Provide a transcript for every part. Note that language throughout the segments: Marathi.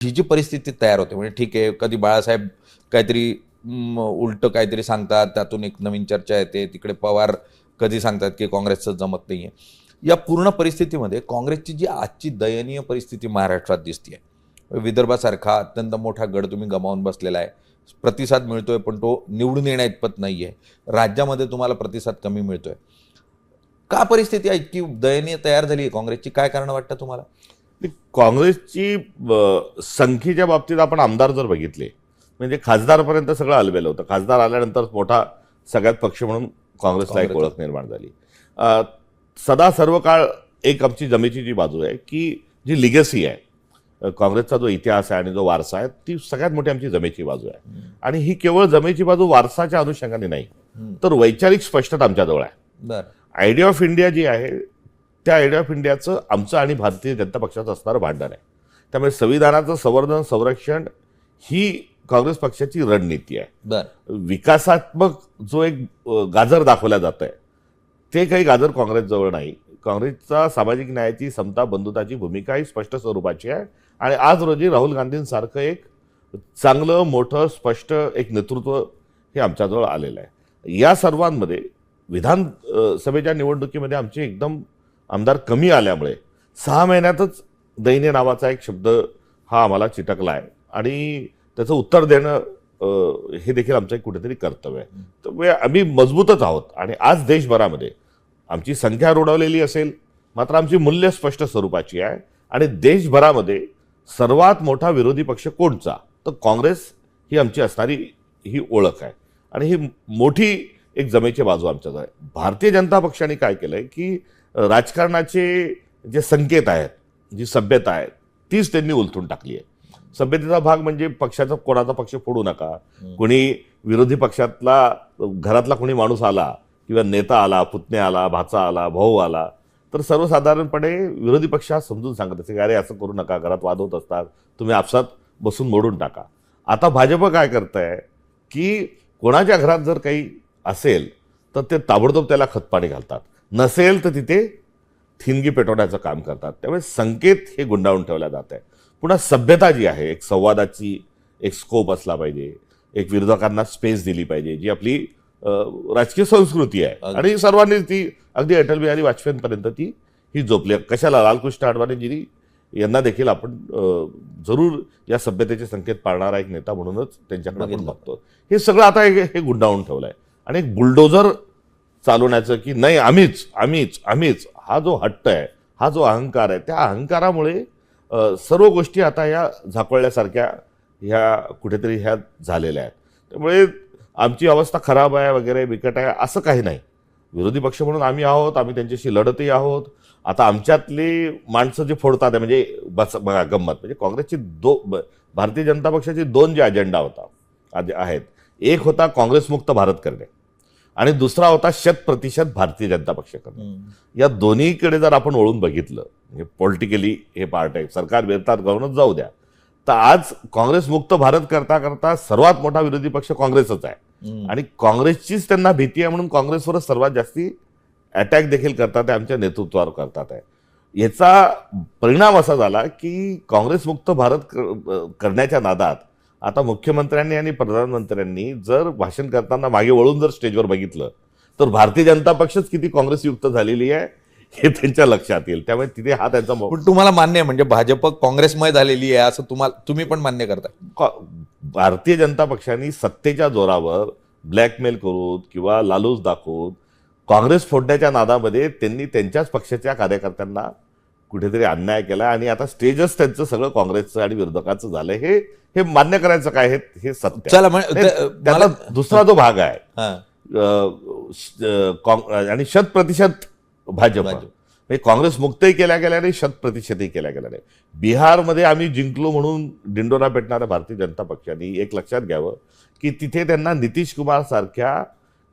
ही जी परिस्थिती तयार होते म्हणजे ठीक आहे कधी बाळासाहेब काहीतरी उलट काहीतरी सांगतात त्यातून एक नवीन चर्चा येते तिकडे पवार कधी सांगतात की काँग्रेसचं जमत नाही आहे या पूर्ण परिस्थितीमध्ये काँग्रेसची जी आजची दयनीय परिस्थिती महाराष्ट्रात दिसते विदर्भासारखा अत्यंत मोठा गड तुम्ही गमावून बसलेला आहे. प्रतिसाद मिळतोय पण तो निवडून येण्या इतपत नाही आहे राज्यामध्ये तुम्हाला प्रतिसाद कमी मिळतोय. का परिस्थिती इतकी दयनीय तयार झाली आहे काँग्रेसची? काय कारण वाटतं तुम्हाला? काँग्रेसची संख्येच्या बाबतीत आपण आमदार जर बघितले म्हणजे खासदारपर्यंत सगळं अलबेल होतं. खासदार आल्यानंतर मोठा सगळ्यात पक्ष म्हणून काँग्रेसला एक. ओळख निर्माण झाली. सदा सर्व काळ एक आमची जमेची जी बाजू आहे की जी लिगसी आहे काँग्रेसचा जो इतिहास आहे आणि जो वारसा आहे ती सगळ्यात मोठी आमची जमेची बाजू आहे. आणि ही केवळ जमेची बाजू वारसाच्या अनुषंगाने नाही. तर वैचारिक स्पष्टता आमच्याजवळ आहे. आयडिया ऑफ इंडिया जी आहे त्या आयडिया ऑफ इंडियाचं आमचं आणि भारतीय जनता पक्षाचं असणारं भांडण आहे. त्यामुळे संविधानाचं संवर्धन संरक्षण ही काँग्रेस पक्षाची रणनीती आहे. विकासात्मक जो एक गाजर दाखवला जात आहे ते काही गाजर काँग्रेसजवळ नाही. काँग्रेसचा सामाजिक न्यायाची समता बंधुताची भूमिका ही स्पष्ट स्वरूपाची आहे आणि आज रोजी राहुल गांधींसारखं एक चांगलं मोठं स्पष्ट एक नेतृत्व हे आमच्याजवळ आलेलं आहे. या सर्वांमध्ये विधान अ, सभेच्या निवडणुकीमध्ये आमचे एकदम आमदार कमी आल्यामुळे. सहा महिन्यातच दैन्य नावाचा एक शब्द हा आम्हाला चिटकला आहे आणि त्याचं उत्तर देणं हे देखील आमचं एक कुठेतरी कर्तव्य आहे. तर आम्ही मजबूतच आहोत. आणि आज देशभरामध्ये आमची संख्या रोडवलेली असेल मात्र आमची मूल्य स्पष्ट स्वरूपाची आहे. आणि देशभरामध्ये सर्वात मोठा विरोधी पक्ष कोणचा? तर काँग्रेस ही आमची असणारी ही ओळख आहे. आणि ही मोठी एक जमेची बाजू आमच्याजवळ आहे. भारतीय जनता पक्षाने काय केलं आहे की राजकारणाचे जे संकेत आहेत जी सभ्यता आहे तीच त्यांनी उलथून टाकली आहे. सभ्यतेचा भाग म्हणजे पक्षाचा कोणाचा पक्ष फोडू नका. कोणी विरोधी पक्षातला घरातला कोणी माणूस आला किंवा नेता आला पुतण्या आला भाचा आला भाऊ आला तर सर्वसाधारणपणे विरोधी पक्ष हा समजून सांगत असे की अरे असं करू नका घरात वाद होत असतात तुम्ही आपसात बसून मोडून टाका. आता भाजप काय करतंय की कोणाच्या घरात जर काही असेल तर ते ताबडतोब त्याला खतपाणी घालतात. नसेल तर तिथे थिनगी पेटवण्याचं काम करतात. त्यामुळे संकेत हे गुंडाळून ठेवल्या जात आहे पुन्हा सभ्यता जी आहे एक संवादाची एक स्कोप असला पाहिजे. एक विरोधकांना स्पेस दिली पाहिजे जी आपली राजकीय संस्कृती आहे. आणि सर्वांनी ती अगदी अटल बिहारी वाजपेयींपर्यंत ती ही झोपली आहे. कशाला? लालकृष्ण अडवाणीजी यांना देखील आपण जरूर या सभ्यतेचे संकेत पाळणारा एक नेता म्हणूनच त्यांच्याकडे आपण. बघतो. हे सगळं आता हे हे गुंडाळून ठेवलं आहे आणि एक बुलडोझर चालवण्याचं की नाही आम्हीच आम्हीच आम्हीच. हा जो हट्ट आहे हा जो अहंकार आहे त्या अहंकारामुळे सर्व गोष्टी आता या झाकळल्यासारख्या ह्या कुठेतरी ह्या झालेल्या आहेत. त्यामुळे आमची अवस्था खराब आहे वगैरे बिकट आहे असं काही नाही. विरोधी पक्ष म्हणून आम्ही आहोत आम्ही त्यांच्याशी लढतही आहोत. आता आमच्यातली माणसं जे फोडतात आहे, म्हणजे बस बघा गंमत. म्हणजे काँग्रेसची दो ब- भारतीय जनता पक्षाची दोन जे अजेंडा होता आहेत. एक होता काँग्रेसमुक्त भारत करणे. आणि दुसरा होता शत प्रतिशत भारतीय जनता पक्ष करणे या दोन्हीकडे जर आपण वळून बघितलं म्हणजे पॉलिटिकली हे पार्ट आहे सरकार विरोधात गव्हर्नन्स जाऊ द्या. तर आज काँग्रेस मुक्त भारत करता करता सर्वात मोठा विरोधी पक्ष काँग्रेसच आहे. आणि काँग्रेसचीच त्यांना भीती आहे म्हणून काँग्रेसवरच सर्वात जास्ती अटॅक देखील करतात आहे आमच्या नेतृत्वावर करतात आहे. याचा परिणाम असा झाला की काँग्रेसमुक्त भारत क- करण्याच्या नादात आता मुख्यमंत्र्यांनी आणि प्रधानमंत्र्यांनी जर भाषण करताना मागे वळून जर स्टेजवर बघितलं तर भारतीय जनता पक्षच किती काँग्रेसयुक्त झालेली आहे हे त्यांच्या लक्षात येईल. त्यामुळे तिथे हा त्यांचा पण तुम्हाला मान्य आहे म्हणजे भाजप काँग्रेसमय झालेली आहे असं तुम्हाला तुम्ही पण मान्य करता भारतीय जनता पक्षाने सत्तेच्या जोरावर ब्लॅकमेल करून किंवा लालूच दाखवून काँग्रेस फोडण्याच्या नादामध्ये त्यांनी त्यांच्याच पक्षाच्या कार्यकर्त्यांना कुठेतरी अन्याय केला आणि आता स्टेजच त्यांचं सगळं काँग्रेसचं आणि विरोधकाचं झालंय. हे हे मान्य करायचं काय हे हे सत्य. त्याला दुसरा जो भाग आहे हा, आणि शत प्रतिशत भाजप. म्हणजे काँग्रेस मुक्तही केल्या गेल्या नाही शत प्रतिशतही केल्या गेल्या नाही. बिहारमध्ये आम्ही जिंकलो म्हणून दिंडोरा पेटणाऱ्या भारतीय जनता पक्षाने एक लक्षात घ्यावं की तिथे त्यांना नितीश कुमार सारख्या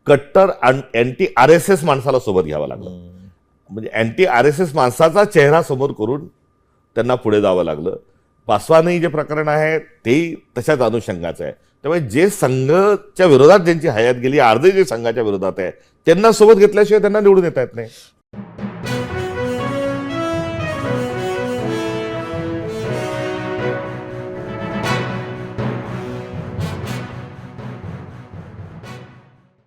कट्टर अँटी आर एस एस माणसाला सोबत घ्यावं लागलं. म्हणजे अँटी आर एस एस माणसाचा चेहरा समोर करून त्यांना पुढे जावं लागलं. पासवानही जे प्रकरण आहे तेही तशाच अनुषंगाचं आहे. त्यामुळे जे संघाच्या विरोधात ज्यांची हयात गेली अर्धे जे संघाच्या विरोधात आहे त्यांना सोबत घेतल्याशिवाय त्यांना निवडून येता येत नाही.